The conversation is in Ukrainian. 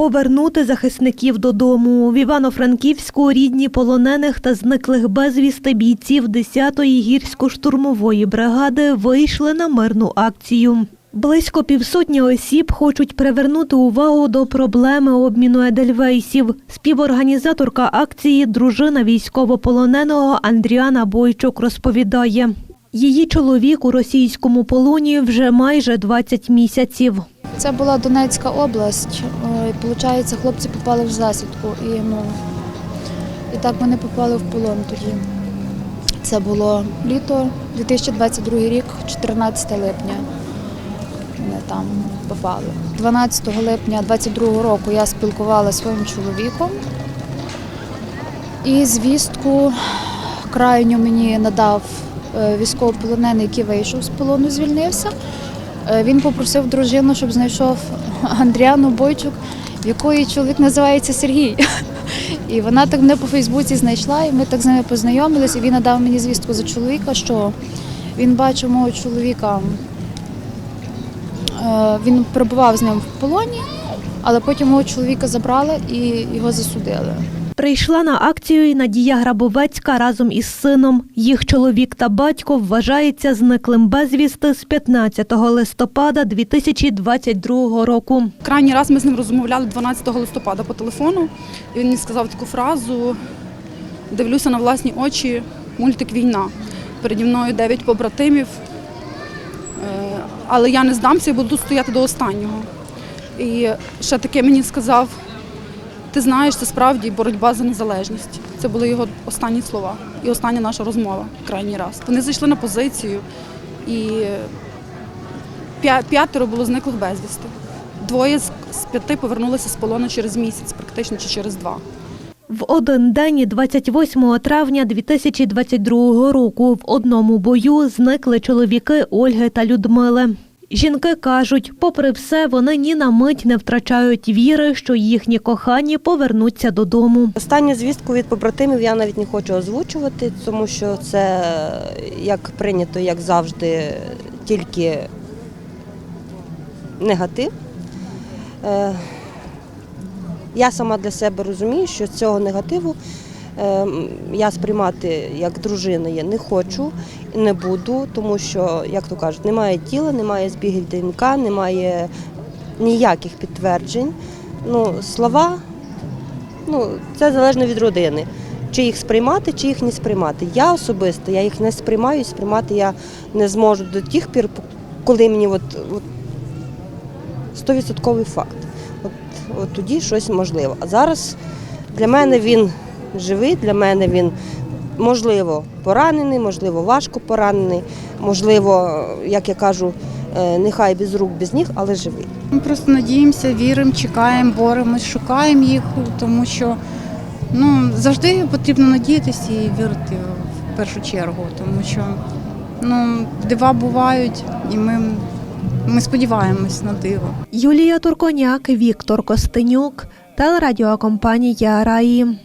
Повернути захисників додому. В Івано-Франківську рідні полонених та зниклих безвісти бійців 10-ї гірсько-штурмової бригади вийшли на мирну акцію. Близько півсотні осіб хочуть привернути увагу до проблеми обміну едельвейсів. Співорганізаторка акції, дружина військовополоненого Андріана Бойчук розповідає. Її чоловік у російському полоні вже майже 20 місяців. Це була Донецька область. Е, Получається, хлопці попали в засідку. І, ну, і так вони попали в полон тоді. Це було літо 2022 рік, 14 липня. Вони там попали. 12 липня 2022 року я спілкувалася своїм чоловіком. І звістку крайню мені надав е, військовополонений, який вийшов з полону, звільнився. Е, Він попросив дружину, щоб знайшов Андріану Бойчук, в якої чоловік називається Сергій. І вона так мене по Фейсбуці знайшла, і ми так з ними познайомилися. І він надав мені звістку за чоловіка, що він бачив мого чоловіка. е, Він перебував з ним в полоні, але потім мого чоловіка забрали і його засудили. Прийшла на акцію і Надія Грабовецька разом із сином. Їх чоловік та батько вважається зниклим безвісти з 15 листопада 2022 року. Крайній раз ми з ним розмовляли 12 листопада по телефону, і він мені сказав таку фразу: дивлюся на власні очі, мультик війна. Переді мною дев'ять побратимів, Е, але я не здамся і буду стояти до останнього. І ще таке мені сказав: ти знаєш, це справді боротьба за незалежність. Це були його останні слова і остання наша розмова крайній раз. Вони зайшли на позицію і п'ятеро було зниклих безвісти. Двоє з п'яти повернулися з полону через місяць, практично чи через два. В один день 28 травня 2022 року в одному бою зникли чоловіки Ольги та Людмили. Жінки кажуть, попри все, вони ні на мить не втрачають віри, що їхні кохані повернуться додому. Останню звістку від побратимів я навіть не хочу озвучувати, тому що це як прийнято, як завжди, тільки негатив. Е, Я сама для себе розумію, що цього негативу я сприймати як дружина я не хочу не буду, тому що, як то кажуть, немає тіла, немає збігів ДНК, немає ніяких підтверджень. Ну, слова Ну, це залежно від родини. Чи їх сприймати, чи їх не сприймати. Я особисто я їх не сприймаю, сприймати я не зможу до тих пір, коли мені от, от 100% факт. От, от тоді щось можливо. А зараз для мене він живий, для мене він можливо поранений, можливо, важко поранений, можливо, як я кажу, е, нехай без рук, без ніг, але живий. Ми просто надіємося, віримо, чекаємо, боремось, шукаємо їх, тому що ну, завжди потрібно надіятися і вірити в першу чергу, тому що ну, дива бувають, і ми, ми сподіваємось на диво. Юлія Турконяк, Віктор Костенюк, телерадіокомпанія Раї.